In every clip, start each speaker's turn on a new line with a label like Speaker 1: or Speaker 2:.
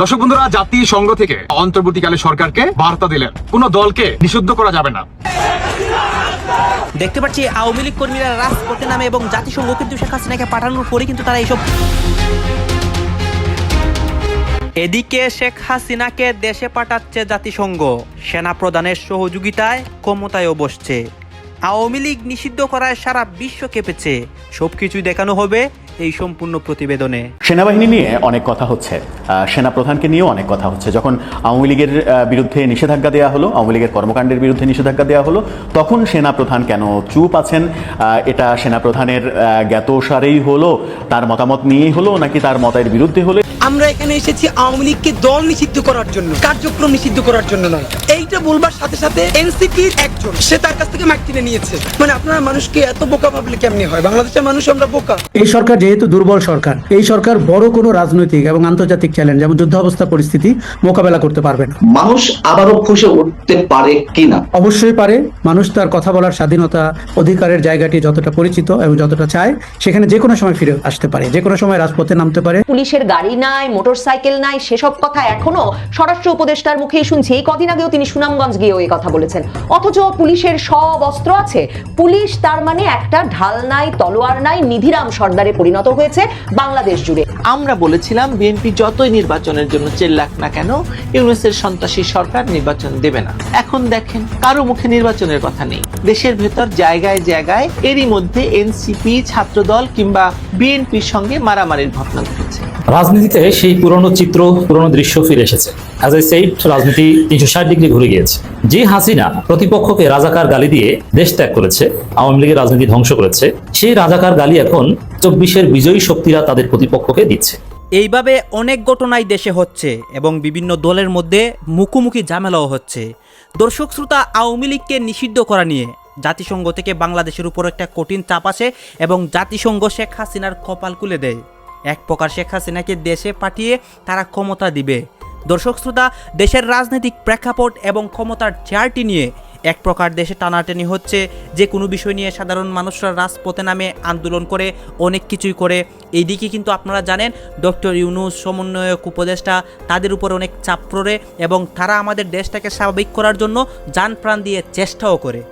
Speaker 1: দর্শক বন্ধুরা জাতিসংঘ থেকে অন্তর্বর্তীকালে সরকারকে বার্তা দিলেন। কোন দলকে নিষিদ্ধ করা যাবে না।
Speaker 2: দেখতে পাচ্ছি আওয়ামী লীগ কর্মীরা রাজপথে নামে এবং জাতিসংঘ কিন্তু শেখ হাসিনাকে পাঠানোর পরে কিন্তু তারা এইসব এদিকে শেখ হাসিনাকে দেশে পাঠাচ্ছে জাতিসংঘ। সেনা প্রধানের সহযোগিতায় ক্ষমতায়ও বসছে। আওয়ামী লীগ নিষিদ্ধ করায় সারা বিশ্ব কেঁপেছে। সবকিছুই দেখানো হবে এই সম্পূর্ণ প্রতিবেদনে।
Speaker 3: সেনাবাহিনী নিয়ে অনেক কথা হচ্ছে। সেনা প্রধানকে নিয়েও অনেক কথা হচ্ছে। যখন আওয়ামী লীগের বিরুদ্ধে নিষেধাজ্ঞা দেওয়া হলো, আওয়ামী লীগের কর্মকাণ্ডের বিরুদ্ধে নিষেধাজ্ঞা দেওয়া হলো, তখন সেনা প্রধান কেন চুপ আছেন? এটা সেনা প্রধানের জ্ঞাতসারেই হলো, তার মতামত নিয়েই হলো, নাকি তার মতের বিরুদ্ধে হলো?
Speaker 4: আমরা এখানে এসেছি আওয়ামী লীগকে দল নিষিদ্ধ করার জন্য কার্যক্রম নিষিদ্ধ করার জন্য নয়। এইটা বলবার সাথে সাথে এনসিপির একজন সে তার কাছ থেকে মাইক কিনে নিয়েছে। মানে আপনারা মানুষকে এত বোকা ভাবলে কেমনি হয়? বাংলাদেশের মানুষ আমরা বোকা।
Speaker 5: এই সরকার যেহেতু দুর্বল সরকার এই সরকার বড় কোনো রাজনৈতিক এবং আন্তর্জাতিক চ্যালেঞ্জ যেমন যুদ্ধাবস্থা পরিস্থিতি মোকাবেলা করতে পারবে না।
Speaker 6: মানুষ আবারও খুশি উঠতে পারে কিনা?
Speaker 5: অবশ্যই পারে। মানুষ তার কথা বলার স্বাধীনতা অধিকারের জায়গাটি যতটা পরিচিত এবং যতটা চায় সেখানে যে কোনো সময় ফিরে আসতে পারে যে কোনো সময় রাজপথে নামতে পারে।
Speaker 7: পুলিশের গাড়ি নাই মোটরসাইকেল নাই সেসব কথা এখনও স্বরাষ্ট্র উপদেষ্টার মুখেই শুনছি। এই কদিন আগেও তিনি সুনামগঞ্জ গিয়েও এই কথা বলেছেন। অথচ পুলিশের সব অস্ত্র আছে। পুলিশ তার মানে একটা ঢাল নাই তলোয়ার নাই নিধিরাম সর্দারে পরিণত হয়েছে বাংলাদেশ জুড়ে।
Speaker 8: আমরা বলেছিলাম বিএনপি যতই নির্বাচনের জন্য চেল্লাক না কেন ইউনুসের সন্ত্রাসী সরকার নির্বাচন দেবে না। এখন দেখেন কারও মুখে নির্বাচনের কথা নেই। দেশের ভেতর জায়গায় জায়গায় এরই মধ্যে এনসিপি ছাত্রদল কিংবা বিএনপির সঙ্গে মারামারির ঘটনা ঘটেছে।
Speaker 9: রাজনীতিতে সেই পুরনো চিত্র, পুরনো দৃশ্য ফিরে এসেছে। অ্যাজ আই সেইড রাজনীতি তিনশো ষাট ডিগ্রি ঘুরে গিয়েছে। যে হাসিনা প্রতিপক্ষকে রাজাকার গালি দিয়ে দেশ ত্যাগ করেছে, আওয়ামী লীগের রাজনীতি ধ্বংস করেছে। সেই রাজাকার গালি এখন চব্বিশের বিজয়ী শক্তিরা তাদের প্রতিপক্ষকে দিচ্ছে।
Speaker 2: এইভাবে অনেক ঘটনাই দেশে হচ্ছে এবং বিভিন্ন দলের মধ্যে মুখোমুখি ঝামেলাও হচ্ছে। দর্শক শ্রোতা, আওয়ামী লীগকে নিষিদ্ধ করা নিয়ে জাতিসংঘ থেকে বাংলাদেশের উপর একটা কঠিন চাপ আসে এবং জাতিসংঘ শেখ হাসিনার কপাল খুলে দেয়। এক প্রকার শেখ হাসিনাকে দেশে পাঠিয়ে তারা ক্ষমতা দিবে। দর্শক শ্রোতা, দেশের রাজনৈতিক প্রেক্ষাপট এবং ক্ষমতার চেয়ারটি নিয়ে এক প্রকার দেশে টানাটানি হচ্ছে। যে কোনো বিষয় নিয়ে সাধারণ মানুষরা রাজপথে নামে আন্দোলন করে, অনেক কিছুই করে। এইদিকে কিন্তু আপনারা জানেন, ডক্টর ইউনুস সমন্বয়ক উপদেষ্টা তাদের উপর অনেক চাপ পড়ে এবং তারা আমাদের দেশটাকে স্বাভাবিক করার জন্য যান প্রাণ দিয়ে চেষ্টাও করে।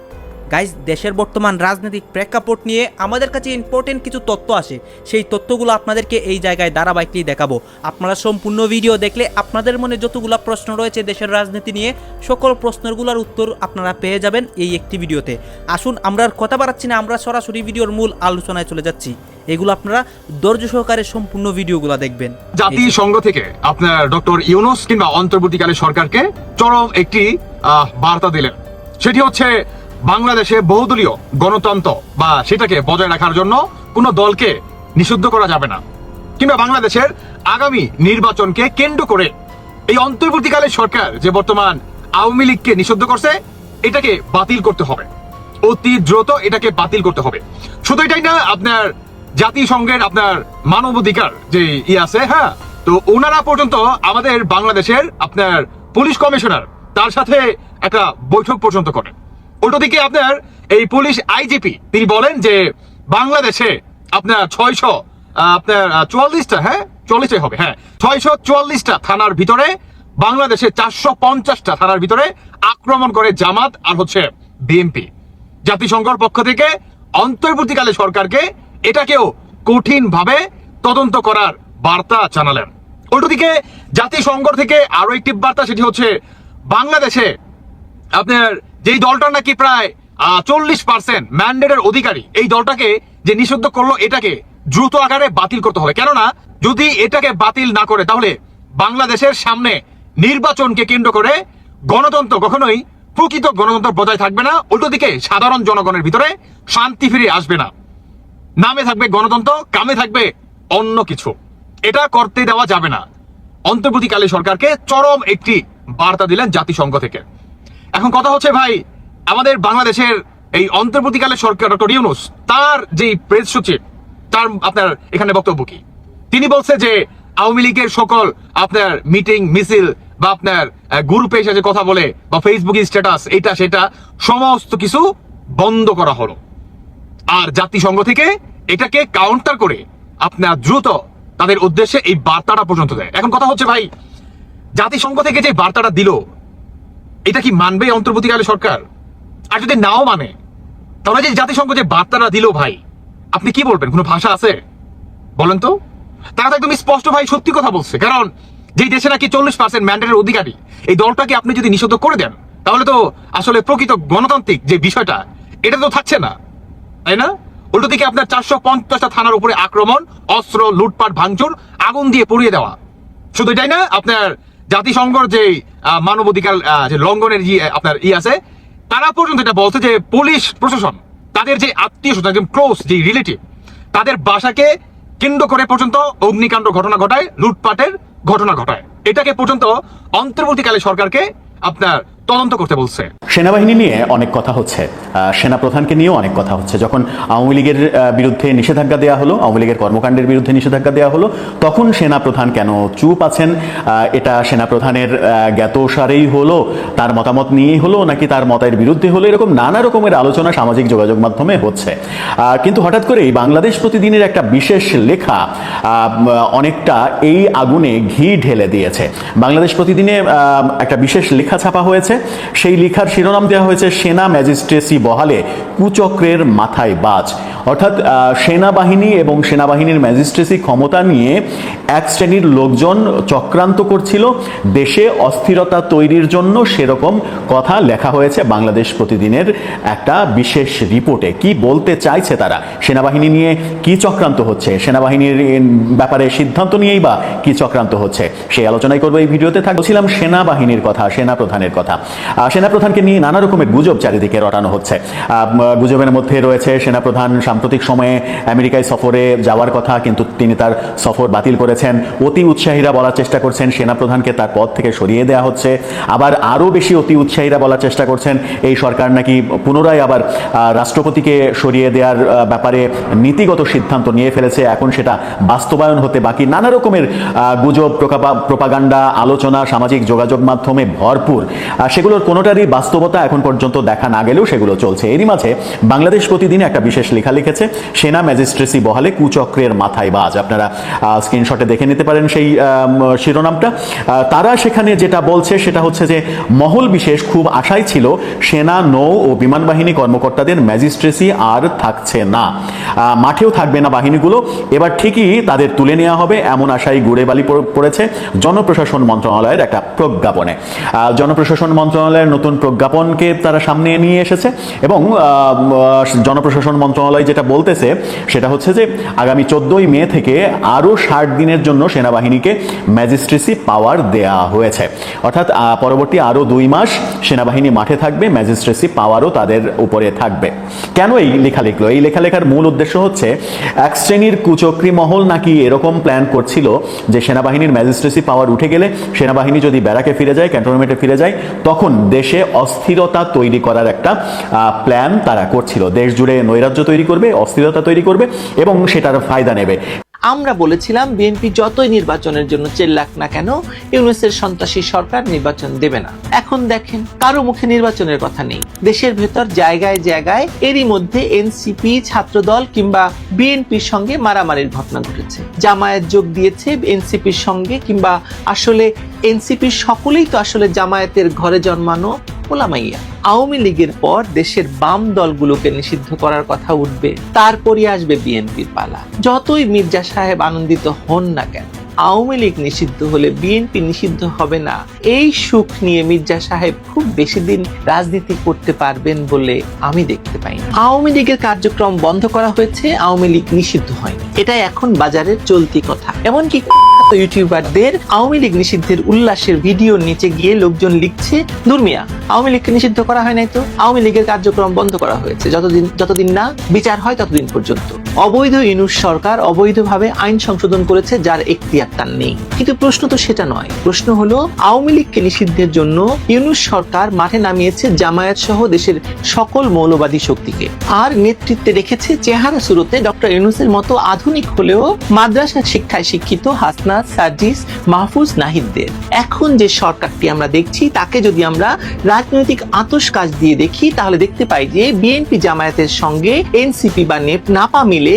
Speaker 2: গাইজ দেশের বর্তমান রাজনৈতিক প্রেক্ষাপট নিয়ে আমাদের কাছে ইম্পর্টেন্ট কিছু তথ্য আসে। সেই তথ্যগুলো আপনাদেরকে এই জায়গায় ধারাবাহিকলি দেখাবো। আপনারা সম্পূর্ণ ভিডিও দেখলে আপনাদের মনে যতগুলো প্রশ্ন রয়েছে দেশের রাজনীতি নিয়ে সকল প্রশ্নগুলোর উত্তর আপনারা পেয়ে যাবেন এই একটি ভিডিওতে আসুন আমরা আর কথা বাড়াচ্ছি না আমরা সরাসরি ভিডিওর মূল আলোচনায় চলে যাচ্ছি। এগুলো আপনারা ধৈর্য সহকারে সম্পূর্ণ ভিডিওগুলো দেখবেন।
Speaker 1: জাতিসংঘ থেকে আপনার ডক্টর ইউনুস কিংবা অন্তর্বর্তীকালে সরকারকে চরম একটি বার্তা দিলেন। সেটি হচ্ছে বাংলাদেশে বহুদলীয় গণতন্ত্র বা সেটাকে বজায় রাখার জন্য কোনো দলকে নিষিদ্ধ করা যাবে না। কিংবা বাংলাদেশের আগামী নির্বাচনকে কেন্দ্র করে এই অন্তর্বর্তীকালে সরকার যে বর্তমান আওয়ামী লীগকে নিষিদ্ধ করছে, এটাকে বাতিল করতে হবে। অতি দ্রুত এটাকে বাতিল করতে হবে। শুধু এটাই না, আপনার জাতিসংঘের আপনার মানবাধিকার যে ই আছে হ্যাঁ তো ওনারা পর্যন্ত আমাদের বাংলাদেশের আপনার পুলিশ কমিশনার তার সাথে একটা বৈঠক পর্যন্ত করেন। উল্টো দিকে আপনার এই পুলিশ আইজিপি তিনি বলেন যে বাংলাদেশে আপনার ছয়শো আপনার চুয়াল্লিশটা হ্যাঁ? চল্লিশটাই হবে হ্যাঁ। ছয়শো চুয়াল্লিশটা থানার ভিতরে, বাংলাদেশে চারশো পঞ্চাশটা থানার ভিতরে আক্রমণ করে জামাত আর হচ্ছে বিএনপি জাতিসংঘর পক্ষ থেকে অন্তর্বর্তীকালে সরকারকে এটাকেও কঠিন ভাবে তদন্ত করার বার্তা জানালেন। উল্টো দিকে জাতিসংঘ থেকে আরও একটি বার্তা, সেটি হচ্ছে বাংলাদেশে আপনার যেই দলটা নাকি প্রায় চল্লিশ পার্সেন্ট ম্যান্ডেটের অধিকারী, এই দলটাকে যে নিষিদ্ধ করল, এটাকে দ্রুত আকারে বাতিল করতে হবে। কেননা, যদি এটাকে বাতিল না করে, তাহলে বাংলাদেশের সামনে নির্বাচনকে কেন্দ্র করে গণতন্ত্র কখনোই প্রকৃত গণতন্ত্র বজায় থাকবে না। উল্টো দিকে সাধারণ জনগণের ভিতরে শান্তি ফিরে আসবে না। নামে থাকবে গণতন্ত্র, কামে থাকবে অন্য কিছু। এটা করতে দেওয়া যাবে না। অন্তর্বর্তীকালে সরকারকে চরম একটি বার্তা দিলেন জাতিসংঘ থেকে। এখন কথা হচ্ছে ভাই, আমাদের বাংলাদেশের এই অন্তর্বর্তীকালে সরকার ডক্টর ইউনুস, তার যে প্রেস সচিব তার আপনার এখানে বক্তব্য কি? তিনি বলছে যে আওয়ামী লীগের সকল আপনার মিটিং, মিছিল বা আপনার গ্রুপে এসে যে কথা বলে বা ফেসবুক স্ট্যাটাস এটা, সেটা, সমস্ত কিছু বন্ধ করা হলো। আর জাতিসংঘ থেকে এটাকে কাউন্টার করে আপনার দ্রুত তাদের উদ্দেশ্যে এই বার্তাটা পর্যন্ত দেয়। এখন কথা হচ্ছে ভাই, জাতিসংঘ থেকে যে বার্তাটা দিল এটা কি মানবে অন্তর্বর্তীকালে সরকার? আর যদি নাও মানে? তাহলে যে জাতিসংঘ যে বার্তাটা দিল ভাই, আপনি কি বলবেন? কোনো ভাষা আছে? বলেন তো। তারা তো একদম স্পষ্ট ভাই সত্যি কথা বলছে। কারণ যে দেশে নাকি চল্লিশ পার্সেন্ট ম্যান্ডেটের অধিকারী, এই দলটাকে আপনি যদি নিষিদ্ধ করে দেন, তাহলে তো আসলে প্রকৃত গণতান্ত্রিক যে বিষয়টা, এটা তো থাকছে না। তাই না? উল্টো দিকে আপনার চারশো পঞ্চাশটা থানার উপরে আক্রমণ, অস্ত্র, লুটপাট, ভাঙচুর, আগুন দিয়ে পুড়িয়ে দেওয়া। শুধু এটাই না, আপনার জাতিসংঘর যে মানবাধিকার যে লঙ্ঘনের যে আপনার ই আছে, তারা পর্যন্ত এটা বলছে যে পুলিশ প্রশাসন, তাদের যে আত্মীয় স্বজন একদম ক্লোজ যে রিলেটিভ তাদের বাসাকে কেন্দ্র করে পর্যন্ত অগ্নিকাণ্ড ঘটনা ঘটায়, লুটপাটের ঘটনা ঘটায়। এটাকে পর্যন্ত অন্তর্বর্তীকালে সরকারকে আপনার তদন্ত করতে বলছে।
Speaker 3: সেনাবাহিনী নিয়ে অনেক কথা হচ্ছে। আহ, সেনাপ্রধানকে নিয়েও অনেক কথা হচ্ছে। যখন আওয়ামী লীগের বিরুদ্ধে নিষেধাজ্ঞা দেওয়া হলো আওয়ামী লীগের কর্মকাণ্ডের বিরুদ্ধে নিষেধাজ্ঞা দেওয়া হলো তখন সেনাপ্রধান কেন চুপ আছেন? এটা সেনাপ্রধানের আহ, জ্ঞাতসারেই হলো তার মতামত নিয়েই হলো নাকি তার মতের বিরুদ্ধে হলো? এরকম নানা রকমের আলোচনা সামাজিক যোগাযোগ মাধ্যমে হচ্ছে। কিন্তু হঠাৎ করেই বাংলাদেশ প্রতিদিনের একটা বিশেষ লেখা অনেকটা এই আগুনে ঘি ঢেলে দিয়েছে। বাংলাদেশ প্রতিদিনে একটা বিশেষ লেখা ছাপা হয়েছে সেই লেখার শিরোনাম দেওয়া হয়েছে সেনা ম্যাজিস্ট্রেসি বহালে, কুচক্রের মাথায় বাজ। অর্থাৎ সেনাবাহিনী এবং সেনাবাহিনীর ম্যাজিস্ট্রেসি ক্ষমতা নিয়ে এক শ্রেণির লোকজন চক্রান্ত করছিল। দেশে অস্থিরতা তৈরির জন্য সেরকম কথা লেখা হয়েছে বাংলাদেশ প্রতিদিনের একটা বিশেষ রিপোর্টে। কি বলতে চাইছে তারা? সেনাবাহিনী নিয়ে কি চক্রান্ত হচ্ছে? সেনাবাহিনীর ব্যাপারে সিদ্ধান্ত নিয়েই বা কি চক্রান্ত হচ্ছে? সেই আলোচনাই করব এই ভিডিওতে। থাকছিলাম সেনাবাহিনীর কথা সেনা প্রধানের কথা। সেনাপ্রধানকে নিয়ে নানা রকমের গুজব চারিদিকে রটানো হচ্ছে। গুজবের মধ্যে রয়েছে, সেনাপ্রধান সাম্প্রতিক সময়ে আমেরিকায় সফরে যাওয়ার কথা, কিন্তু তিনি তার সফর বাতিল করেছেন। অতি উৎসাহীরা বলার চেষ্টা করছেন, সেনাপ্রধানকে তার পদ থেকে সরিয়ে দেওয়া হচ্ছে। আবার আরও বেশি অতি উৎসাহীরা বলার চেষ্টা করছেন, এই সরকার নাকি পুনরায় আবার রাষ্ট্রপতিকে সরিয়ে দেওয়ার ব্যাপারে নীতিগত সিদ্ধান্ত নিয়ে ফেলেছে। এখন সেটা বাস্তবায়ন হতে বাকি। নানা রকমের গুজব প্রপাগান্ডা, আলোচনা, সামাজিক যোগাযোগ মাধ্যমে ভরপুর। সেগুলোর কোনোটারই বাস্তবতা এখন পর্যন্ত দেখা না গেলেও সেগুলো চলছে। এরই মাঝে বাংলাদেশ প্রতিদিন একটা বিশেষ লেখা লিখেছে, সেনা ম্যাজিস্ট্রেসি বহালে কুচক্রের মাথায় বাজ। আপনারা স্ক্রিনশটে দেখে নিতে পারেন সেই শিরোনামটা। তারা সেখানে যেটা বলছে সেটা হচ্ছে যে, মহল বিশেষ খুব আশাই ছিল সেনা, নৌ ও বিমান বাহিনী কর্মকর্তাদের ম্যাজিস্ট্রেসি আর থাকছে না। মাঠেও থাকবে না বাহিনীগুলো। এবার ঠিকই তাদের তুলে নেওয়া হবে এমন আশায় গুড়ে বালি পড়েছে জনপ্রশাসন মন্ত্রণালয়ের একটা প্রজ্ঞাপনে। জনপ্রশাসন মন্ত্রণালয়ের নতুন প্রজ্ঞাপনকে তারা সামনে নিয়ে এসেছে এবং জনপ্রশাসন মন্ত্রণালয় যেটা বলতেছে সেটা হচ্ছে যে আগামী চোদ্দই মে থেকে আরও ষাট দিনের জন্য সেনাবাহিনীকে ম্যাজিস্ট্রেসি পাওয়ার দেয়া হয়েছে। অর্থাৎ পরবর্তী আরও দুই মাস সেনাবাহিনী মাঠে থাকবে, ম্যাজিস্ট্রেসি পাওয়ারও তাদের উপরে থাকবে। কেন এই লেখা লিখলো? এই লেখা লেখার মূল উদ্দেশ্য হচ্ছে, এক শ্রেণির কুচক্রি মহল নাকি এরকম প্ল্যান করছিল যে সেনাবাহিনীর ম্যাজিস্ট্রেসি পাওয়ার উঠে গেলে সেনাবাহিনী যদি ব্যারাকে ফিরে যায়, ক্যান্টনমেন্টে ফিরে যায় তখন দেশে অস্থিরতা তৈরি করার একটা প্ল্যান তারা করছিল। দেশ জুড়ে নৈরাজ্য তৈরি করবে, অস্থিরতা তৈরি করবে এবং সেটার ফায়দা নেবে।
Speaker 8: আমরা বলেছিলাম বিএনপি যতই নির্বাচনের জন্য চেল্লাক না কেন, ইউনুসের সন্ত্রাসী সরকার নির্বাচন দেবে না। এখন দেখেন, কারও মুখে নির্বাচনের কথা নেই। দেশের ভেতর জায়গায় জায়গায় এরই মধ্যে এনসিপি ছাত্রদল কিংবা বিএনপির সঙ্গে মারামারির ঘটনা ঘটেছে। জামায়াত যোগ দিয়েছে এনসিপির সঙ্গে কিংবা আসলে এনসিপির সকলেই তো আসলে জামায়াতের ঘরে জন্মানো ওলামাইয়া। আওয়ামী লীগের পর দেশের বাম দলগুলোকে নিষিদ্ধ করার কথা উঠবে, তারপরই আসবে বিএনপির পালা। যতই মির্জা সাহেব আনন্দিত হন না কেন, আওয়ামী লীগ নিষিদ্ধ হলে বিএনপি নিষিদ্ধ হবে না। এই সুখ নিয়ে মির্জা সাহেব খুব বেশি দিন রাজনীতি করতে পারবেন বলে আমি দেখতে পাই না। আওয়ামী লীগের কার্যক্রম বন্ধ করা হয়েছে, আওয়ামী লীগ নিষিদ্ধ হয়নি। এটাই এখন বাজারের চলতি কথা। এমনকি ইউটিউবারদের আওয়ামী লীগ নিষিদ্ধের উল্লাসের ভিডিও নিচে গিয়ে লোকজন লিখছে দুর্মিয়া আওয়ামী লীগকে নিষিদ্ধ করা হয় নাই তো? আওয়ামী লীগের কার্যক্রম বন্ধ করা হয়েছে। যতদিন যতদিন না বিচার হয়, ততদিন পর্যন্ত। অবৈধ ইউনুস সরকার অবৈধভাবে আইন সংশোধন করেছে যার এখতিয়ার তার নেই। কিন্তু প্রশ্ন তো সেটা নয়। প্রশ্ন হলো, আওয়ামী লীগকে নিষিদ্ধের জন্য ইউনুস সরকার মাঠে নামিয়েছে জামায়াত সহ দেশের সকল মৌলবাদী শক্তিকে। আর নেতৃত্বে রেখেছে চেহারা শুরুতে ডক্টর ইউনুসের মতো আধুনিক হলেও মাদ্রাসা শিক্ষায় শিক্ষিত হাসনাত হাসনাত সার্জিস মাহফুজ, নাহিদদের। এখন যে সরকারটি আমরা দেখছি, তাকে যদি আমরা রাজনৈতিক আতস কাজ দিয়ে দেখি, তাহলে দেখতে পাই যে বিএনপি জামায়াতের সঙ্গে এনসিপি বা নেপ, নাপা মিলে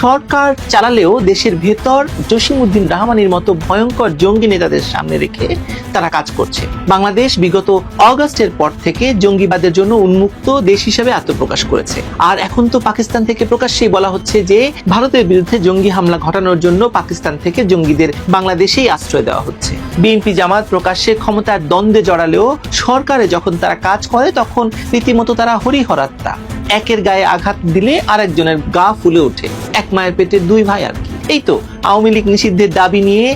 Speaker 8: সরকার চালালেও দেশের ভেতর জসিমউদ্দিন রহমানের মতো ভয়ঙ্কর জঙ্গি নেতাদের সামনে রেখে তারা কাজ করছে। বাংলাদেশ বিগত অগস্টের পর থেকে জঙ্গিবাদের জন্য উন্মুক্ত দেশ হিসেবে আত্মপ্রকাশ করেছে। আর এখন তো পাকিস্তান থেকে প্রকাশ্যেই বলা হচ্ছে যে, ভারতের বিরুদ্ধে জঙ্গি হামলা ঘটানোর জন্য পাকিস্তান থেকে জঙ্গিদের বাংলাদেশেই আশ্রয় দেওয়া হচ্ছে। বিএনপি জামাত প্রকাশ্যে ক্ষমতার দ্বন্দ্বে জড়ালেও সরকারে যখন তারা কাজ করে, তখন রীতিমতো তারা হরিহরাত্মা একের গায়ে আঘাত দিলে আরেকজনের গা ফুলে ওঠে। এক মায়ের পেটে দুই ভাই আর কি। এই তো, আওয়ামী লীগ নিষিদ্ধের দাবি নিয়ে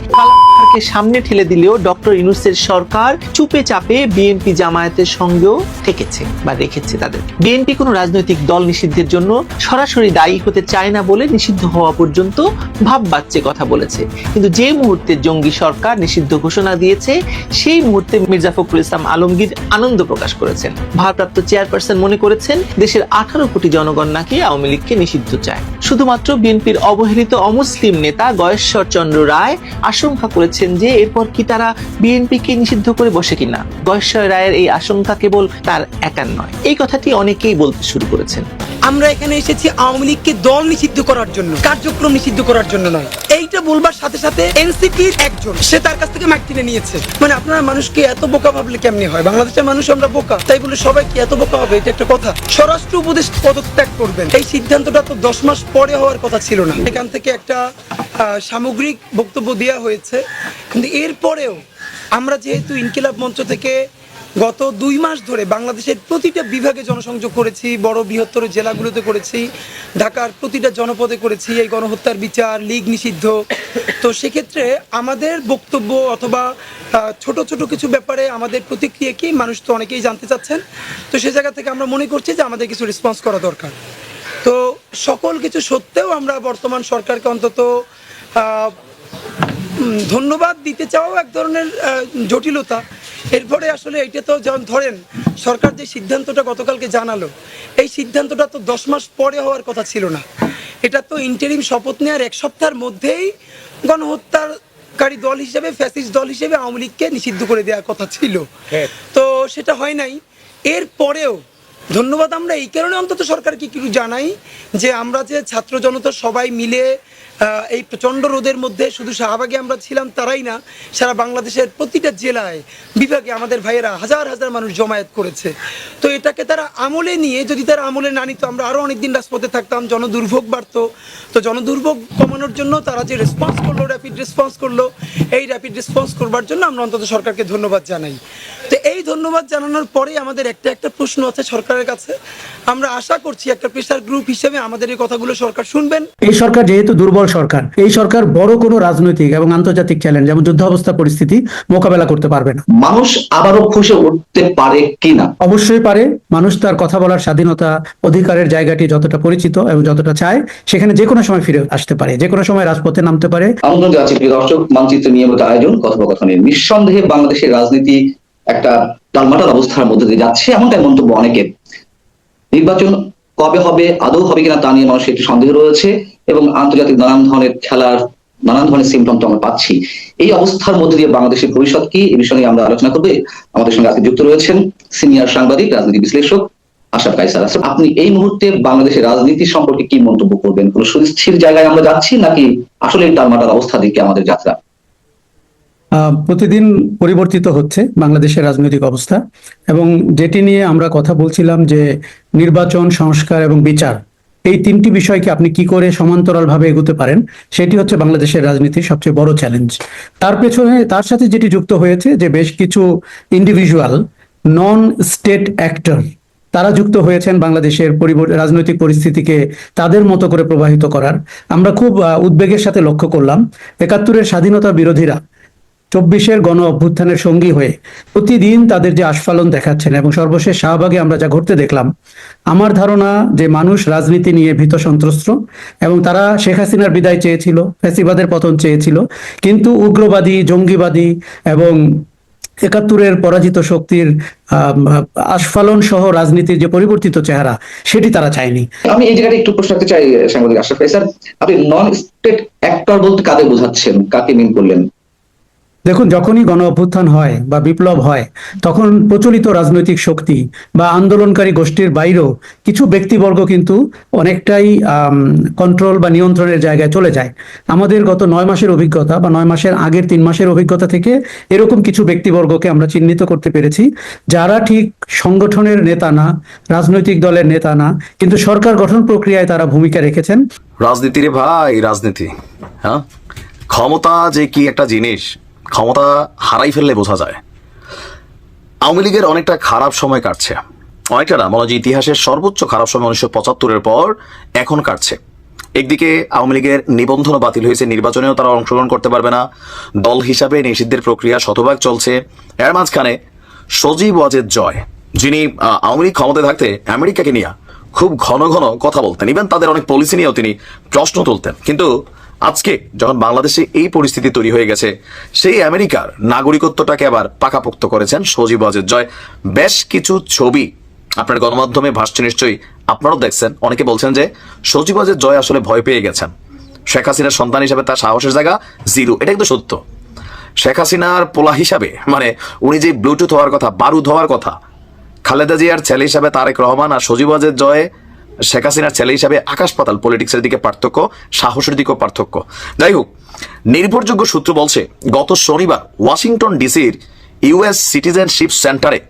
Speaker 8: সামনে ঠেলে দিলেও ডক্টর ইনুসের সরকার চুপে চাপে বিএনপি জামায়াতের সঙ্গেও থেকেছে বা রেখেছে তাদের। বিএনপি কোনো রাজনৈতিক দল নিষিদ্ধের জন্য সরাসরি দায়ী হতে চায় না বলে নিষিদ্ধ হওয়া পর্যন্ত ভাব বাচ্চে কথা বলেছে। কিন্তু যে মুহূর্তে জঙ্গি সরকার নিষিদ্ধ ঘোষণা দিয়েছে, সেই মুহূর্তে মির্জা ফখরুল ইসলাম আলমগীর আনন্দ প্রকাশ করেছেন। ভারপ্রাপ্ত চেয়ারপারসন মনে করেছেন, দেশের আঠারো কোটি জনগণ নাকি আওয়ামী লীগকে নিষিদ্ধ চায়। শুধুমাত্র বিএনপির অবহেলিত অমুসলিম নেতা গয়েশ্বর চন্দ্র রায় আশঙ্কা করেছেন যে এরপর কি তারা বিএনপিকে নিষিদ্ধ করে বসে কিনা। গয়েশ্বর রায়ের এই আশঙ্কা কেবল তার একার নয়। এই কথাটি অনেকেই বলতে শুরু করেছেন।
Speaker 4: আমরা এখানে এসেছি আওয়ামী লীগকে দল নিষিদ্ধ করার জন্য, কার্যক্রম নিষিদ্ধ করার জন্য নয়। এইটা বলবার সাথে সাথে এনসিপির একজন, সে তার কাছ থেকে মাইক কিনে নিয়েছে। মানে আপনারা মানুষকে এত বোকা ভাবলে কেমনি হয়? বাংলাদেশের মানুষ আমরা বোকা, তাই বলে সবাই কি এত বোকা হবে এটা একটা কথা। স্বরাষ্ট্র উপদেশ পদত্যাগ করবেন। এই সিদ্ধান্তটা তো দশ মাস পরে হওয়ার কথা ছিল না। এখান থেকে একটা সামগ্রিক বক্তব্য দেওয়া হয়েছে। কিন্তু এরপরেও আমরা যেহেতু ইনকিলাব মঞ্চ থেকে গত দুই মাস ধরে বাংলাদেশের প্রতিটা বিভাগে জনসংযোগ করেছি, বড় বৃহত্তর জেলাগুলোতে করেছি, ঢাকার প্রতিটা জনপদে করেছি, এই গণহত্যার বিচার, লীগ নিষিদ্ধ। তো সেক্ষেত্রে আমাদের বক্তব্য অথবা ছোট ছোট কিছু ব্যাপারে আমাদের প্রতিক্রিয়া কি, মানুষ তো অনেকেই জানতে চাচ্ছেন। তো সে জায়গা থেকে আমরা মনে করছি যে আমাদের কিছু রেসপন্স করা দরকার। তো সকল কিছু সত্ত্বেও আমরা বর্তমান সরকারকে অন্তত ধন্যবাদ দিতে চাও এক ধরনের জটিলতা। এরপরে আসলে এটা তো যেমন ধরেন সরকার যে সিদ্ধান্তটা গতকালকে জানালো এই সিদ্ধান্তটা তো দশ মাস পরে হওয়ার কথা ছিল না। এটা তো ইন্টারিম শপথ নেওয়ার এক সপ্তাহের মধ্যেই গণহত্যাকারী দল হিসেবে ফ্যাসিস্ট দল হিসেবে আওয়ামী লীগকে নিষিদ্ধ করে দেওয়ার কথা ছিল। তো সেটা হয় নাই। এরপরেও ধন্যবাদ আমরা এই কারণে অন্তত সরকারকে কিছু জানাই যে আমরা যে ছাত্র জনতা সবাই মিলে এই প্রচণ্ড রোদের মধ্যে শুধু শাহবাগে আমরা ছিলাম তারাই না, সারা বাংলাদেশের প্রতিটা জেলায় বিভাগে আমাদের ভাইয়েরা হাজার হাজার মানুষ জমায়েত করেছে। তো এটাকে তারা আমলে নিয়ে, যদি তারা আমলে না নিত, আমরা আরও অনেকদিন রাজপথে থাকতাম, জনদুর্ভোগ বাড়তো। তো জনদুর্ভোগ কমানোর জন্য তারা যে রেসপন্স করল র্যাপিড রেসপন্স করল, এই র্যাপিড রেসপন্স করবার জন্য আমরা অন্তত সরকারকে ধন্যবাদ জানাই। তো এই ধন্যবাদ জানানোর পরে আমাদের একটা একটা প্রশ্ন আছে সরকারের কাছে। আমরা আশা করছি একটা প্রেশার গ্রুপ হিসেবে আমাদের এই কথাগুলো সরকার শুনবেন।
Speaker 5: এই সরকার যেহেতু দুর্বল সরকার এই সরকার বড় কোনো রাজনৈতিক এবং আন্তর্জাতিক চ্যালেঞ্জ যেমন যুদ্ধ অবস্থা পরিস্থিতি মোকাবেলা করতে পারবে না।
Speaker 6: মানুষ আবারও ফুসে উঠতে পারে কিনা?
Speaker 5: অবশ্যই পারে। মানুষ তার কথা বলার স্বাধীনতা অধিকারের জায়গাটি যতটা পরিচিত এবং যতটা চায় সেখানে যে কোনো সময় ফিরে আসতে পারে যে কোনো সময় রাজপথে নামতে পারে।
Speaker 6: আমন্ত্রণ জানাচ্ছি প্রিয় দর্শক মানচিত্র নিয়মিত আয়োজন কথোপকথনের নিঃসন্দেহে বাংলাদেশের রাজনীতি একটা টালমাটাল অবস্থার মধ্যে দিয়ে যাচ্ছে এমনটাই মন্তব্য অনেকে। নির্বাচন কবে হবে আদৌ হবে কিনা তা নিয়ে মানুষের একটি সন্দেহ রয়েছে এবং আন্তর্জাতিক নানান ধরনের খেলার নানান ধরনের সিমটম তো আমরা পাচ্ছি। এই অবস্থার মধ্যে দিয়ে বাংলাদেশের ভবিষ্যৎ কি এ বিষয়ে আমরা আলোচনা করবে। আমাদের সঙ্গে আজকে যুক্ত রয়েছেন সিনিয়র সাংবাদিক রাজনীতি বিশ্লেষক আশাফ কাইসার। আচ্ছা, আপনি এই মুহূর্তে বাংলাদেশের রাজনীতি সম্পর্কে কি মন্তব্য করবেন? কোন সুস্থির জায়গায় আমরা যাচ্ছি নাকি আসলে টালমাটাল অবস্থা দিকে আমাদের যাত্রা?
Speaker 5: প্রতিদিন পরিবর্তিত হচ্ছে বাংলাদেশের রাজনৈতিক অবস্থা এবং যেটি নিয়ে আমরা কথা বলছিলাম যে নির্বাচন, সংস্কার এবং বিচার, এই তিনটি বিষয়কে আপনি কি করে সমান্তরালভাবে এগোতে পারেন, সেটি হচ্ছে বাংলাদেশের রাজনীতির সবচেয়ে বড় চ্যালেঞ্জ তার পেছনে, তার সাথে যেটি যুক্ত হয়েছে যে বেশ কিছু ইন্ডিভিজুয়াল নন স্টেট অ্যাক্টর তারা যুক্ত হয়েছেন বাংলাদেশের রাজনৈতিক পরিস্থিতিকে তাদের মতো করে প্রবাহিত করার। আমরা খুব উদ্বেগের সাথে লক্ষ্য করলাম, একাত্তরের স্বাধীনতা বিরোধীরা চব্বিশের গণ অভ্যুত্থানের সঙ্গী হয়ে প্রতিদিন তাদের যে আস্ফালন দেখাচ্ছেন এবং সর্বশেষ শাহবাগে আমরা যা ঘটতে দেখলাম, আমার ধারণা যে মানুষ রাজনীতি নিয়ে ভীত সন্ত্রস্ত এবং তারা শেখ হাসিনার বিদায় চেয়েছিল, ফ্যাসিবাদের পতন চেয়েছিল, কিন্তু উগ্রবাদী, জঙ্গিবাদী এবং একাত্তরের পরাজিত শক্তির আস্ফালন সহ রাজনীতির যে পরিবর্তিত চেহারা, সেটি তারা চায়নি।
Speaker 6: আমি এই জায়গাটা একটু প্রশ্ন রাখতে চাই, সাংবাদিক আশরাফ স্যার, আপনি নন স্টেট অ্যাক্টর বলতে কাদের বোঝাচ্ছেন? কাকে মিন করলেন?
Speaker 5: দেখুন, যখনই গণ অভ্যুত্থান হয় বা বিপ্লব হয়, তখন প্রচলিত রাজনৈতিক শক্তি বা আন্দোলনকারী গোষ্ঠীর বাইরেও কিছু ব্যক্তিবর্গ কিন্তু অনেকটাই কন্ট্রোল বা নিয়ন্ত্রণের জায়গায় চলে যায়। আমাদের গত নয় মাসের অভিজ্ঞতা বা নয় মাসের আগের তিন মাসের অভিজ্ঞতা থেকে এরকম কিছু ব্যক্তিবর্গকে আমরা চিহ্নিত করতে পেরেছি, যারা ঠিক সংগঠনের নেতা না, রাজনৈতিক দলের নেতা না, কিন্তু সরকার গঠন প্রক্রিয়ায় তারা ভূমিকা রেখেছেন।
Speaker 10: রাজনীতি রে ভাই, রাজনীতি হ্যাঁ? ক্ষমতা যে কি একটা জিনিস ক্ষমতা হারাই ফেললে বোঝা যায়। আওয়ামী লীগের অনেকটা খারাপ সময় কাটছে। অনেকটা না মনে ইতিহাসের সর্বোচ্চ খারাপ সময় উনিশশো পঁচাত্তরের পর এখন কাটছে। একদিকে আওয়ামী লীগের নিবন্ধন বাতিল হয়েছে, নির্বাচনেও তারা অংশগ্রহণ করতে পারবে না। দল হিসাবে নিষিদ্ধের প্রক্রিয়া শতভাগ চলছে। এর মাঝখানে সজীব ওয়াজেদ জয়, যিনি আওয়ামী লীগ ক্ষমতায় থাকতে আমেরিকাকে নিয়ে খুব ঘন ঘন কথা বলতেন। ইভেন তাদের অনেক পলিসি নিয়েও তিনি প্রশ্ন তুলতেন। কিন্তু আজকে যখন বাংলাদেশে এই পরিস্থিতি তৈরি হয়ে গেছে, সেই আমেরিকার নাগরিকত্বটাকে আবার পাকাপোক্ত করেছেন সজীব ওয়াজেদ জয়। বেশ কিছু ছবি আপনার গণমাধ্যমে ভাসছে নিশ্চয়ই, আপনারাও দেখছেন। অনেকে বলছেন যে সজীব ওয়াজেদ জয় আসলে ভয় পেয়ে গেছেন। শেখ হাসিনার সন্তান হিসাবে তার সাহসের জায়গা জিরো। এটা কিন্তু সত্য। শেখ হাসিনার পোলা হিসাবে মানে উনি যে ব্লুটুথ হওয়ার কথা, বারুদ হওয়ার কথা, খালেদা জিয়ার ছেলে হিসাবে তারেক রহমান আর সজীব ওয়াজেদ জয়ে শেখ হাসিনার ছেলে হিসাবে আকাশ পাতাল পলিটিক্সের দিকে পার্থক্য, সাহসের দিকেও পার্থক্য। যাই হোক নির্ভরযোগ্য সূত্র বলছে, গত শনিবার ওয়াশিংটন ডিসির ইউএস সিটিজেনশিপ সেন্টারে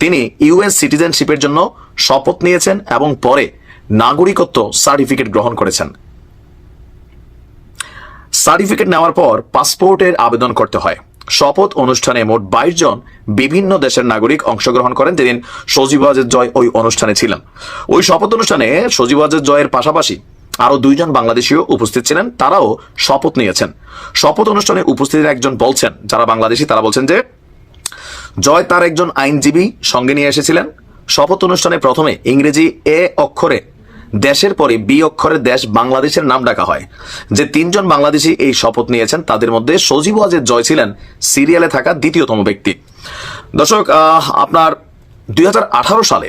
Speaker 10: তিনি ইউএস সিটিজেনশিপের জন্য শপথ নিয়েছেন এবং পরে নাগরিকত্ব সার্টিফিকেট গ্রহণ করেছেন। সার্টিফিকেট নেওয়ার পর পাসপোর্টের আবেদন করতে হয়। শপথ অনুষ্ঠানে মোট বাইশ জন বিভিন্ন দেশের নাগরিক অংশগ্রহণ করেন যেদিন সজীব জয় ওই অনুষ্ঠানে ছিলেন। ওই শপথ অনুষ্ঠানে সজীব জয়ের পাশাপাশি আরও দুইজন বাংলাদেশীও উপস্থিত ছিলেন, তারাও শপথ নিয়েছেন। শপথ অনুষ্ঠানে উপস্থিত একজন বলছেন, যারা বাংলাদেশি তারা বলছেন যে, জয় তার একজন আইনজীবী সঙ্গে নিয়ে এসেছিলেন। শপথ অনুষ্ঠানে প্রথমে ইংরেজি এ অক্ষরে দেশের পরে বি অক্ষরের দেশ বাংলাদেশের নাম ডাকা হয়। যে তিনজন বাংলাদেশি এই শপথ নিয়েছেন, তাদের মধ্যে সজীব ওয়াজেদ জয় ছিলেন সিরিয়ালে থাকা দ্বিতীয়তম ব্যক্তি। দর্শক আপনার দুই হাজার আঠারো সালে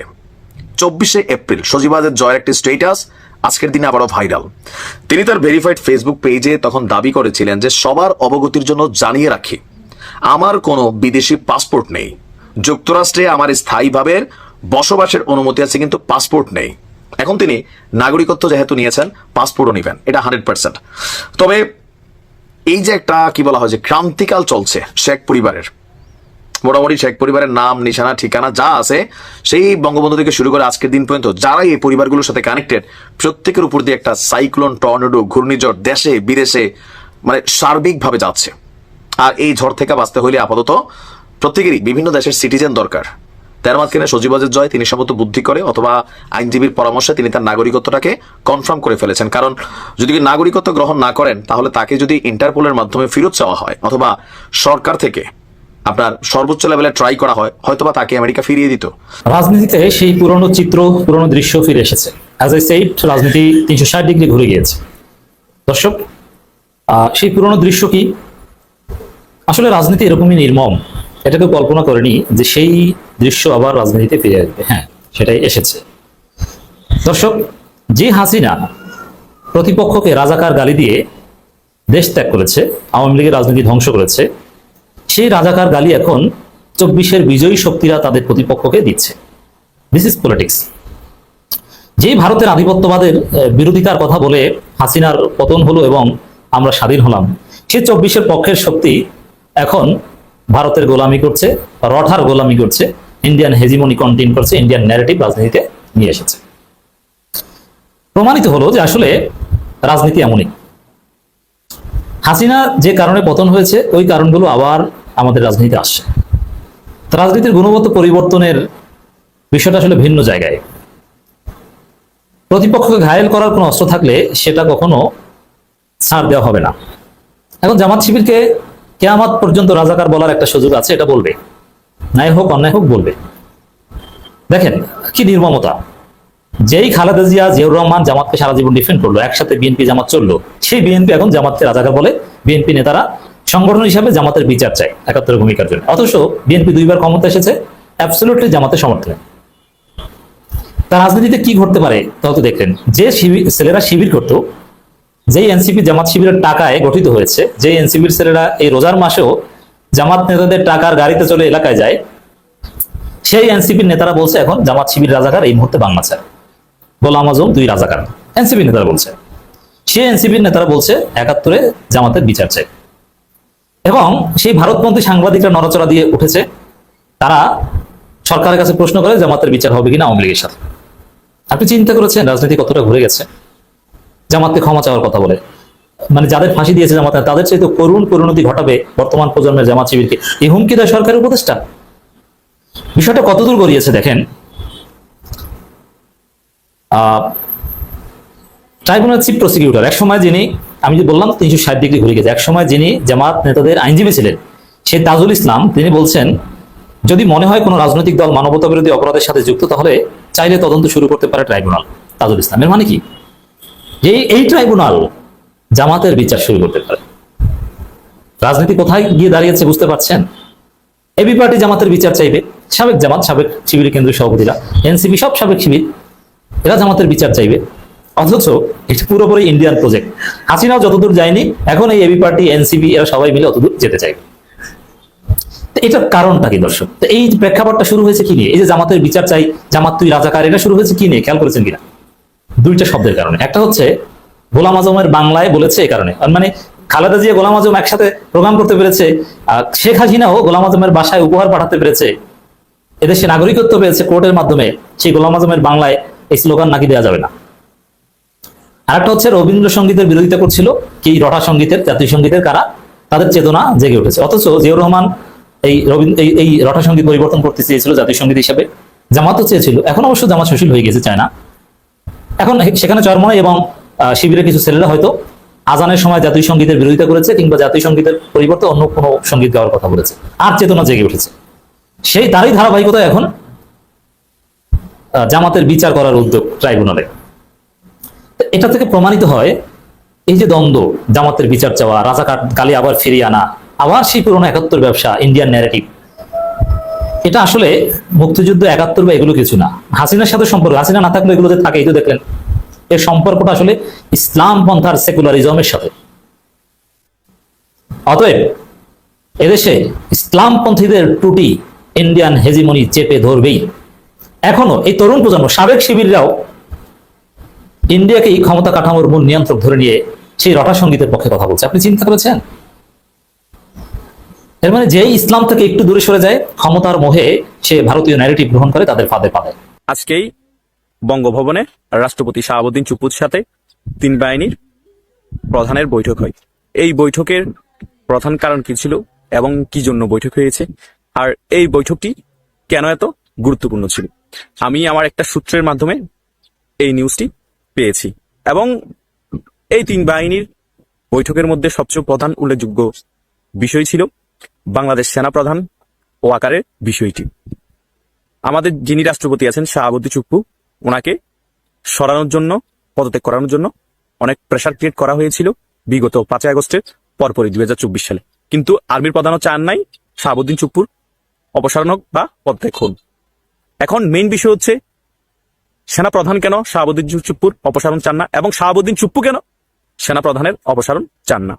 Speaker 10: চব্বিশে এপ্রিল সজীব সজীবাদের জয়ের একটি স্টেটাস আজকের দিনে আবারও ভাইরাল তিনি তার ভেরিফাইড ফেসবুক পেজে তখন দাবি করেছিলেন যে সবার অবগতির জন্য জানিয়ে রাখি, আমার কোনো বিদেশি পাসপোর্ট নেই। যুক্তরাষ্ট্রে আমার স্থায়ীভাবে বসবাসের অনুমতি আছে, কিন্তু পাসপোর্ট নেই। এখন তিনি নাগরিকত্ব যেহেতু নিয়েছেন পাসপোর্টও নেবেন। এটা হান্ড্রেড পার্সেন্ট তবে এই যে একটা, কি বলা হয় যে, ক্রান্তিকাল চলছে শেখ পরিবারের, মোটামুটি শেখ পরিবারের নাম, নিশানা, ঠিকানা যা আছে, সেই বঙ্গবন্ধু থেকে শুরু করে আজকের দিন পর্যন্ত যারাই এই পরিবারগুলোর সাথে কানেক্টেড প্রত্যেকের উপর দিয়ে একটা সাইক্লোন টর্নেডো ঘূর্ণিঝড় দেশে, বিদেশে মানে সার্বিকভাবে যাচ্ছে। আর এই ঝড় থেকে বাঁচতে হলে আপাতত প্রত্যেকেরই বিভিন্ন দেশের সিটিজেন দরকার। তার মাঝখানে সজীবাজের জয়, তিনি সম্ভবত বুদ্ধি করে অথবা আইনজীবীর পরামর্শে তিনি তার নাগরিকত্বটাকে কনফার্ম করে ফেলেছেন। কারণ যদি নাগরিকত্ব গ্রহণ না করেন, তাহলে তাকে যদি ইন্টারপোলের মাধ্যমে ফেরত চাওয়া হয়, অথবা সরকার থেকে আপনার সর্বোচ্চ লেভেলে ট্রাই করা হয়, হয়তোবা তাকে আমেরিকা ফিরিয়ে দিত।
Speaker 9: রাজনীতিতে সেই পুরনো চিত্র, পুরনো দৃশ্য ফিরে এসেছে। অ্যাজ আই সেইট রাজনীতি তিনশো ষাট ডিগ্রি ঘুরে গিয়েছে। দর্শক সেই পুরনো দৃশ্য কি? আসলে রাজনীতি এরকমই নির্মম। এটাকে কল্পনা করেনি যে সেই দৃশ্য আবার রাজনীতিতে ফিরে আসবে। হ্যাঁ সেটাই এসেছে। দর্শক যে হাসিনা প্রতিপক্ষকে রাজাকার গালি দিয়ে দেশ ত্যাগ করেছে, আওয়ামী লীগের রাজনীতি ধ্বংস করেছে। সেই রাজাকার গালি এখন চব্বিশের বিজয়ী শক্তিরা তাদের প্রতিপক্ষকে দিচ্ছে। দিস ইজ পলিটিক্স যেই ভারতের আধিপত্যবাদের বিরোধিতার কথা বলে হাসিনার পতন হলো এবং আমরা স্বাধীন হলাম, সে চব্বিশের পক্ষের শক্তি এখন ভারতের গোলামি করছে, রঠার গোলামি করছে। ইন্ডিয়ান হেজিমনি কন্টিন করছে ইন্ডিয়ান ন্যারেটিভ রাজনীতিতে নিয়ে এসেছে। প্রমাণিত হলো যে আসলে রাজনীতি এমনই। হাসিনা যে কারণে পতন হয়েছে, ওই কারণগুলো আবার আমাদের রাজনীতিতে আসছে। রাজনীতির গুণগত পরিবর্তনের বিষয়টা আসলে ভিন্ন জায়গায়। প্রতিপক্ষকে ঘায়েল করার কোনো অস্ত্র থাকলে সেটা কখনো ছাড় দেওয়া হবে না। এখন জামাত শিবিরকে কেয়ামাত পর্যন্ত রাজাকার বলার একটা সুযোগ আছে, এটা বলবে। ন্যায় হোক, অন্যায় হোক বলবে। দেখেন, কি নির্মমতা। যেই খালেদা জিয়া, জিয়াউর রহমান জামাতকে সারা জীবন ডিফেন্ড করল, একসাথে বিএনপি জামাত চলল, সেই বিএনপি এখন জামাতকে রাজাকার বলে বিএনপি নেতারা সংগঠন হিসাবে জামাতের বিচার চায় একাত্তরের ভূমিকার জন্য। অথচ বিএনপি দুইবার ক্ষমতা এসেছে অ্যাবসলিউটলি জামাতের সমর্থনে। তার রাজনীতিতে কি ঘটতে পারে, তাও তো দেখলেন। যে শিবির ছেলেরা শিবির করতো, যেই এনসিপি জামাত শিবিরের টাকায় গঠিত হয়েছে যে এনসিপির ছেলেরা এই রোজার মাসেও জামাত নেতাদের টাকার গাড়িতে চলে এলাকায় যায়। সেই এনসিপির নেতারা বলছে এখন জামাত শিবির রাজাকার এই মুহূর্তে বাংলা চায় গোলাম আজম দুই রাজাকার এনসিপি নেতারা বলছে। সেই এনসিপির নেতারা বলছে একাত্তরে জামাতের বিচার চাই। এবং সেই ভারতপন্থী সাংবাদিকরা নড়াচড়া দিয়ে উঠেছে, তারা সরকারের কাছে প্রশ্ন করে জামাতের বিচার হবে কিনা আওয়ামী লীগের সাথে। আপনি চিন্তা করেছেন রাজনীতি কতটা ঘুরে গেছে? জামাতকে ক্ষমা চাওয়ার কথা বলে। মানে যাদের ফাঁসি দিয়েছে জামাত, তাদের চাইতে করুণ পরিণতি ঘটাবে বর্তমান প্রজন্মের জামাত শিবিরকে। এই হুমকি দেয় সরকারের উপদেষ্টা। বিষয়টা কতদূর গড়িয়েছে দেখেন। ট্রাইব্যুনাল চিফ প্রসিকিউটর, এক সময় যিনি, আমি যে বললাম তিনশো ষাট ডিগ্রি ঘুরে গেছে, এক সময় যিনি জামাত নেতাদের আইনজীবী ছিলেন সেই তাজুল ইসলাম, তিনি বলছেন, যদি মনে হয় কোনো রাজনৈতিক দল মানবতা বিরোধী অপরাধের সাথে যুক্ত, তাহলে চাইলে তদন্ত শুরু করতে পারে ট্রাইব্যুনাল, তাজুল ইসলামের মানে কি? এই ট্রাইব্যুনাল জামাতের বিচার শুরু করতে পারে। রাজনীতি কোথায় গিয়ে দাঁড়িয়েছে বুঝতে পারছেন? এবি পার্টি জামাতের বিচার চাইবে। সাবেক জামাত, সাবেক শিবির কেন্দ্রীয় সভাপতিরা, এনসিপি, সব সাবেক শিবির, এরা জামাতের বিচার চাইবে। অথচ এটা পুরোপুরি ইন্ডিয়ান প্রজেক্ট। হাসিনাও যতদূর যায়নি, এখন এই এবি পার্টি, এনসিপি, এরা সবাই মিলে অতদূর যেতে চাইবে। এটার কারণটা কি দর্শক? এই প্রেক্ষাপটটা শুরু হয়েছে কি নিয়ে? এই যে জামাতের বিচার চাই, জামাত তুই রাজাকার, এটা শুরু হয়েছে কি নিয়ে? খেয়াল করেছেন কিনা? দুইটা শব্দের কারণে। একটা হচ্ছে গোলাম আজমের বাংলায় বলেছে এই কারণে। মানে খালেদা জিয়া, গোলাম আজম একসাথে প্রোগ্রাম করতে পেরেছে শেখ হাসিনাও গোলাম আজমের বাসায় উপহার পাঠাতে পেরেছে। এদেশে নাগরিকত্ব পেয়েছে কোর্টের মাধ্যমে, সেই গোলাম আজমের বাংলায় এই স্লোগান নাকি দেওয়া যাবে না। আরেকটা হচ্ছে রবীন্দ্রসঙ্গীতের বিরোধিতা করছিল, কি রটা সঙ্গীতের, জাতীয় সঙ্গীতের কারা? তাদের চেতনা জেগে উঠেছে। অথচ জিয়াউর রহমান এই রবীন্দ্র এই রটা সংগীত পরিবর্তন করতে চেয়েছিল জাতীয় সংগীত হিসাবে। জামাতও চেয়েছিল। এখন অবশ্য জামাত সুশীল হয়ে গেছে চায় না এখন সেখানে চরমনাই এবং শিবিরের কিছু ছেলেরা হয়তো আজানের সময় জাতীয় সঙ্গীতের বিরোধিতা করেছে কিংবা জাতীয় সঙ্গীতের পরিবর্তে অন্য কোনো সংগীত গাওয়ার কথা বলেছে। আর চেতনা জেগে উঠেছে। সেই তারই ধারাবাহিকতা এখন জামাতের বিচার করার উদ্যোগ ট্রাইব্যুনালে। এটা থেকে প্রমাণিত হয়, এই যে দ্বন্দ্ব, জামাতের বিচার চাওয়া, রাজাকার গালি আবার ফিরিয়ে আনা, আবার সেই পুরোনো একাত্তর ব্যবসা ইন্ডিয়ান ন্যারেটিভ এটা আসলে মুক্তিযুদ্ধ একাত্তর বা এগুলো কিছু না। হাসিনার সাথে সম্পর্ক, হাসিনা না থাকলে এগুলোতে থাকে, এই তো দেখলেন। এর সম্পর্কটা আসলে ইসলাম পন্থার সেকুলারিজমের সাথে। অতএব এদেশে ইসলামপন্থীদের টুটি ইন্ডিয়ান হেজিমনি চেপে ধরবেই। এখনও এই তরুণ প্রজন্ম, সাবেক শিবিররাও ইন্ডিয়াকে এই ক্ষমতা কাঠামোর মূল নিয়ন্ত্রক ধরে নিয়ে সেই রটা সঙ্গীতের পক্ষে কথা বলছে। আপনি চিন্তা করেছেন? এর মানে যেই ইসলাম থেকে একটু দূরে সরে যায়, ক্ষমতার মোহে সে ভারতীয় ন্যারেটিভ গ্রহণ করে, তাদের ফাঁদে ফাঁদে
Speaker 11: আজকেই বঙ্গভবনে রাষ্ট্রপতি শাহাবুদ্দিন চুপুর সাথে তিন বাহিনীর প্রধানের বৈঠক হয়। এই বৈঠকের প্রধান কারণ কি ছিল এবং কি জন্য বৈঠক হয়েছে? আর এই বৈঠকটি কেন এত গুরুত্বপূর্ণ ছিল? আমি আমার একটা সূত্রের মাধ্যমে এই নিউজটি পেয়েছি। এবং এই তিন বাহিনীর বৈঠকের মধ্যে সবচেয়ে প্রধান উল্লেখযোগ্য বিষয় ছিল বাংলাদেশ সেনাপ্রধান ও আকারের বিষয়টি। আমাদের যিনি রাষ্ট্রপতি আছেন শাহাবুদ্দি চুপ্পু ওনাকে সরানোর জন্য, পদত্যাগ করানোর জন্য অনেক প্রেশার ক্রিয়েট করা হয়েছিল বিগত পাঁচই আগস্টের পরপরই দুই হাজার চব্বিশ সালে। কিন্তু আর্মির প্রধানও চান নাই, শাহাবুদ্দিন চুপ্পুর অপসারণ হোক বা পদত্যাগ হোক এখন মেইন বিষয় হচ্ছে সেনা প্রধান কেন শাহাবুদ্দিন চুপ্পুর অপসারণ চান না এবং শাহাবুদ্দিন চুপ্পু কেন সেনা প্রধানের অপসারণ চান না?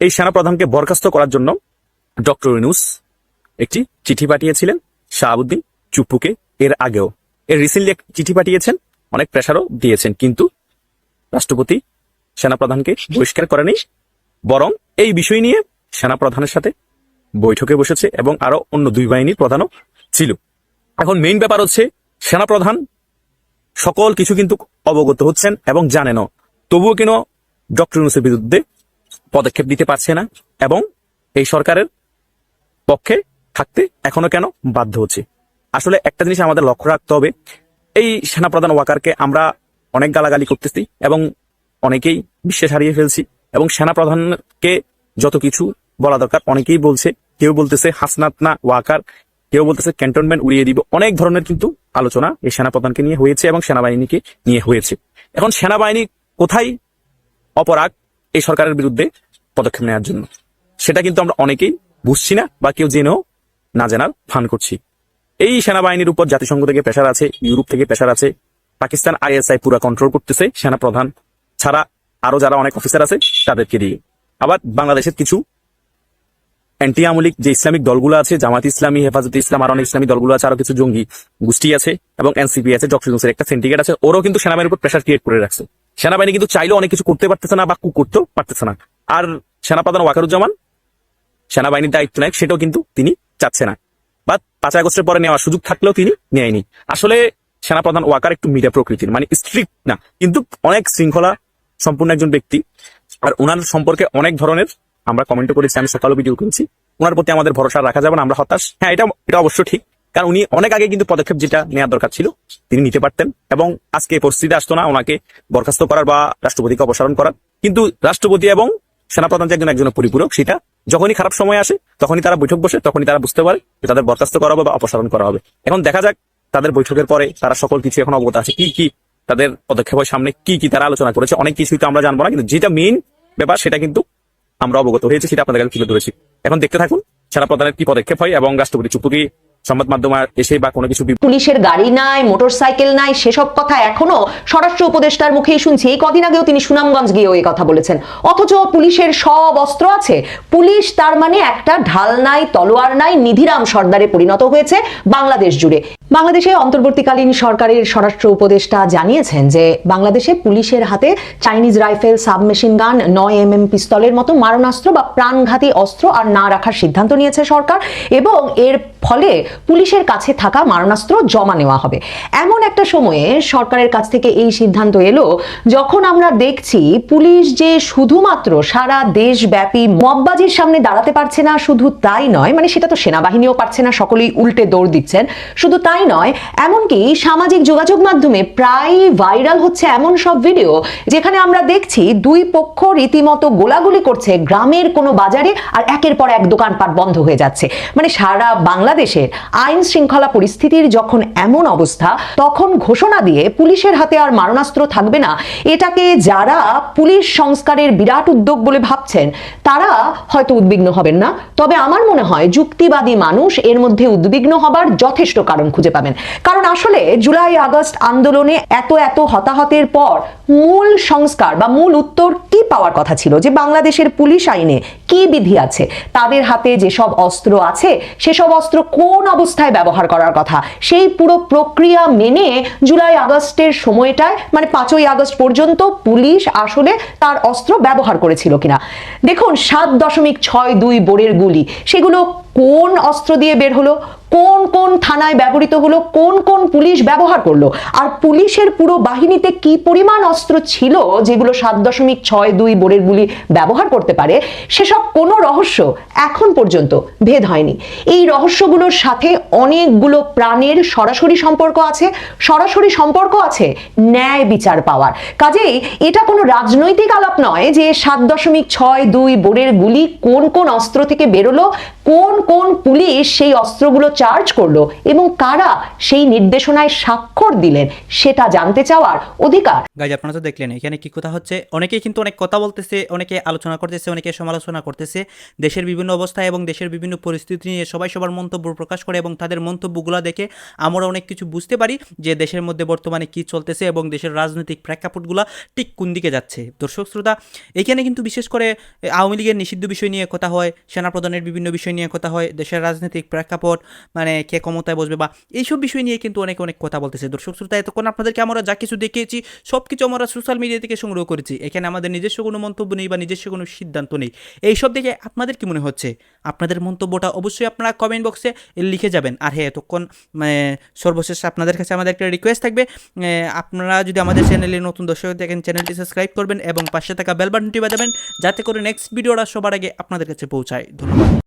Speaker 11: এই সেনা প্রধানকে বরখাস্ত করার জন্য ডক্টর ইনুস একটি চিঠি পাঠিয়েছিলেন শাহাবুদ্দিন চুপ্পুকে এর আগেও। এর রিসেন্টলি এক চিঠি পাঠিয়েছেন, অনেক প্রেশারও দিয়েছেন, কিন্তু রাষ্ট্রপতি সেনাপ্রধানকে বহিষ্কার করেনি, বরং এই বিষয় নিয়ে সেনাপ্রধানের সাথে বৈঠকে বসেছে এবং আরও অন্য দুই বাহিনীর প্রধানও ছিল। এখন মেইন ব্যাপার হচ্ছে সেনাপ্রধান সকল কিছু কিন্তু অবগত হচ্ছেন এবং জানেনও। তবুও কেন ডক্টর ইউনুসের বিরুদ্ধে পদক্ষেপ নিতে পারছে না এবং এই সরকারের পক্ষে থাকতে এখনও কেন বাধ্য হচ্ছে? আসলে একটা জিনিস আমাদের লক্ষ্য রাখতে হবে। এই সেনাপ্রধান ওয়াকারকে আমরা অনেক গালাগালি করতেছি এবং অনেকেই বিশ্বাস হারিয়ে ফেলছি এবং সেনাপ্রধানকে যত কিছু বলা দরকার অনেকেই বলছে, কেউ বলতেছে হাসনাত না ওয়াকার, কেউ বলতেছে ক্যান্টনমেন্ট উড়িয়ে দিব। অনেক ধরনের কিন্তু আলোচনা এই সেনাপ্রধানকে নিয়ে হয়েছে এবং সেনাবাহিনীকে নিয়ে হয়েছে। এখন সেনাবাহিনী কোথায় অপরাগ এই সরকারের বিরুদ্ধে পদক্ষেপ নেওয়ার জন্য? সেটা কিন্তু আমরা অনেকেই বুঝছি না বা কেউ জেনেও না জানার ফান করছি। এই সেনাবাহিনীর উপর জাতিসংঘ থেকে প্রেশার আছে, ইউরোপ থেকে প্রেশার আছে, পাকিস্তান আইএসআই পুরো কন্ট্রোল করতেছে সেনা প্রধান ছাড়া আরও যারা অনেক অফিসার আছে, তাদেরকে দিয়ে। আবার বাংলাদেশের কিছু অ্যান্টি আমলিক যে ইসলামিক দলগুলো আছে, জামাত ইসলামী, হেফাজত ইসলাম, আর অনেক ইসলামী দলগুলো আছে, আরও কিছু জঙ্গি গোষ্ঠী আছে এবং এনসিপি আছে ডক্টর একটা সিন্ডিকেট আছে, ওরাও কিন্তু সেনাবাহিনীর উপর প্রেশার ক্রিয়েট করে রাখছে। সেনাবাহিনী কিন্তু চাইলেও অনেক কিছু করতে পারতেছে না বা কু করতেও পারতেছে না। আর সেনাপ্রধান ওয়াকারুজ্জামান, সেনাবাহিনীর দায়িত্ব নেয়, সেটাও কিন্তু তিনি চাচ্ছে না। পাঁচ আগস্টের পরে নেওয়ার সুযোগ থাকলেও তিনি নেয়নি। আসলে সেনাপ্রধান ওয়াকার একটু মিডিয়া প্রকৃতির মানে স্ট্রিক্ট না, কিন্তু অনেক শৃঙ্খলা সম্পূর্ণ একজন ব্যক্তি। আর ওনার সম্পর্কে অনেক ধরনের আমরা কমেন্ট করেছি, আমি সকালে ভিডিও করেছি। ওনার প্রতি আমাদের ভরসা রাখা যাবে না, আমরা হতাশ। হ্যাঁ এটা এটা অবশ্য ঠিক, কারণ উনি অনেক আগে কিন্তু পদক্ষেপ যেটা নেওয়ার দরকার ছিল, তিনি নিতে পারতেন। এবং আজকে পরিস্থিতি আসতো না, ওনাকে বরখাস্ত করার বা রাষ্ট্রপতিকে অপসারণ করার। কিন্তু রাষ্ট্রপতি এবং সেনাপ্রধান যে একজন, একজনের পরিপূরক, সেটা যখনই খারাপ সময় আসে, তখনই তারা বৈঠক বসে, তখনই তারা বুঝতে পারে যে তাদের বরখাস্ত করা হবে বা অপসারণ করা হবে। এখন দেখা যাক তাদের বৈঠকের পরে তারা সকল কিছু এখন অবগত আছে। কি কি তাদের পদক্ষেপের সামনে? কি কি তারা আলোচনা করেছে? অনেক কিছুই তো আমরা জানব না, কিন্তু যেটা মেইন ব্যাপার সেটা কিন্তু আমরা অবগত হয়েছি, সেটা আপনাদের কাছে তুলে ধরেছি। এখন দেখতে থাকুন সারা প্রধানের কি পদক্ষেপ হয় এবং রাষ্ট্রপতি চুপু কি সংবাদ মাধ্যমে এসে বা কোনো কিছু
Speaker 7: পুলিশের গাড়ি নাই, মোটরসাইকেল নাই, সেসব কথা এখনও স্বরাষ্ট্র উপদেষ্টার মুখেই শুনছি। এই কদিন আগেও তিনি সুনামগঞ্জ গিয়েও এই কথা বলেছেন। অথচ পুলিশের সব অস্ত্র আছে। পুলিশ তার মানে একটা ঢাল নাই, তলোয়ার নাই, নিধিরাম সর্দারে পরিণত হয়েছে বাংলাদেশ জুড়ে। বাংলাদেশে অন্তর্বর্তীকালীন সরকারের স্বরাষ্ট্র উপদেষ্টা জানিয়েছেন যে, বাংলাদেশে পুলিশের হাতে চাইনিজ রাইফেল, সাবমেশিন গান, নয় এম এম পিস্তলের মতো মারণাস্ত্র বা প্রাণঘাতী অস্ত্র আর না রাখার সিদ্ধান্ত নিয়েছে সরকার এবং এর ফলে পুলিশের কাছে থাকা মারণাস্ত্র জমা নেওয়া হবে। এমন একটা সময়ে সরকারের কাছ থেকে এই সিদ্ধান্ত এলো, যখন আমরা দেখছি পুলিশ যে শুধুমাত্র সারা দেশব্যাপী মববাজির সামনে দাঁড়াতে পারছে না, শুধু তাই নয় মানে সেটা তো সেনাবাহিনীও পারছে না, সকলেই উল্টে দৌড় দিচ্ছেন, শুধু তাই নয়, এমনকি সামাজিক যোগাযোগ মাধ্যমে প্রায় ভাইরাল হচ্ছে এমন সব ভিডিও, যেখানে আমরা দেখছি দুই পক্ষ রীতিমতো গোলাগুলি করছে গ্রামের কোনো বাজারে আর একের পর এক দোকানপাট বন্ধ হয়ে যাচ্ছে। মানে সারা বাংলাদেশের আইন শৃঙ্খলা পরিস্থিতির যখন এমন অবস্থা, তখন ঘোষণা দিয়ে পুলিশের হাতে আর মারণাস্ত্র থাকবে না। এটাকে যারা পুলিশ সংস্কারের বিরাট উদ্যোগ বলে ভাবছেন, তারা হয়তো উদ্বিগ্ন হবেন না। তবে আমার মনে হয় যুক্তিবাদী মানুষ এর মধ্যে উদ্বিগ্ন হবার যথেষ্ট কারণ খুঁজে পাবেন। কারণ আসলে জুলাই, আগস্ট আন্দোলনে এত এত হতাহতের পর মূল সংস্কার বা মূল উত্তর কি পাওয়ার কথা ছিল? যে বাংলাদেশের পুলিশ আইনে কি বিধি আছে? তাদের হাতে যেসব অস্ত্র আছে, সেসব অস্ত্র কোন অবস্থায় ব্যবহার করার কথা। সেই পুরো প্রক্রিয়া মেনে জুলাই আগস্টের সময়টায় মানে পাঁচই আগস্ট পর্যন্ত পুলিশ আসলে তার অস্ত্র ব্যবহার করেছিল কিনা। দেখুন, সাত দশমিক ছয় দুই বোরের গুলি। সেগুলো কোন অস্ত্র দিয়ে বের হলো? কোন কোন থানায় ব্যবহৃত হলো, কোন কোন পুলিশ ব্যবহার করল, আর পুলিশের পুরো বাহিনীতে কি পরিমাণ অস্ত্র ছিল যেগুলো সাত দশমিক ছয় দুই বোরের গুলি ব্যবহার করতে পারে, সেসব কোনো রহস্য এখন পর্যন্ত ভেদ হয়নি। এই রহস্যগুলোর সাথে অনেকগুলো প্রাণের সরাসরি সম্পর্ক আছে, সরাসরি সম্পর্ক আছে ন্যায় বিচার পাওয়ার। কাজেই এটা কোনো রাজনৈতিক আলাপ নয় যে সাত দশমিক ছয় দুই বোরের গুলি কোন কোন অস্ত্র থেকে বেরোলো, কোন কোন পুলিশ সেই অস্ত্রগুলো চার্জ করল এবং কারা সেই নির্দেশনায় স্বাক্ষর দিলেন, সেটা জানতে চাওয়ার অধিকার।
Speaker 2: গাইজ আপনারা তো দেখলেন, এখানে কি কথা হচ্ছে? অনেকেই কিন্তু অনেক কথা বলতেছে, অনেকে আলোচনা করতেছে, অনেকে সমালোচনা করতেছে। দেশের বিভিন্ন অবস্থা এবং দেশের বিভিন্ন পরিস্থিতি নিয়ে সবাই সবার মন্তব্য প্রকাশ করে এবং তাদের মন্তব্যগুলো দেখে আমরা অনেক কিছু বুঝতে পারি যে দেশের মধ্যে বর্তমানে কি চলতেছে এবং দেশের রাজনৈতিক প্রেক্ষাপটগুলো ঠিক কোন দিকে যাচ্ছে। দর্শক, শ্রোতা, এখানে কিন্তু বিশেষ করে, আওয়ামী লীগের নিষিদ্ধ বিষয় নিয়ে কথা হয়, সেনাপ্রধানের বিভিন্ন বিষয় নিয়ে কথা হয়, দেশের রাজনৈতিক প্রেক্ষাপট মানে কে ক্ষমতায় বসবে বা এইসব বিষয় নিয়ে কিন্তু অনেক অনেক কথা বলতেছে। দর্শক শ্রোতা, এতক্ষণ আপনাদেরকে আমরা যা কিছু দেখিয়েছি সব কিছু আমরা সোশ্যাল মিডিয়া থেকে সংগ্রহ করেছি। এখানে আমাদের নিজস্ব কোনো মন্তব্য নেই বা নিজস্ব কোনো সিদ্ধান্ত নেই। এইসব দেখে আপনাদের কি মনে হচ্ছে? আপনাদের মন্তব্যটা অবশ্যই আপনারা কমেন্ট বক্সে লিখে যাবেন। আর হ্যাঁ এতক্ষণ মানে সর্বশেষ আপনাদের কাছে আমাদের একটা রিকোয়েস্ট থাকবে। আপনারা যদি আমাদের চ্যানেলে নতুন দর্শক দেখেন চ্যানেলটি সাবস্ক্রাইব করবেন এবং পাশে থাকা বেল বাটনটি বাজাবেন, যাতে করে নেক্সট ভিডিওটা সবার আগে আপনাদের কাছে পৌঁছায়। ধন্যবাদ।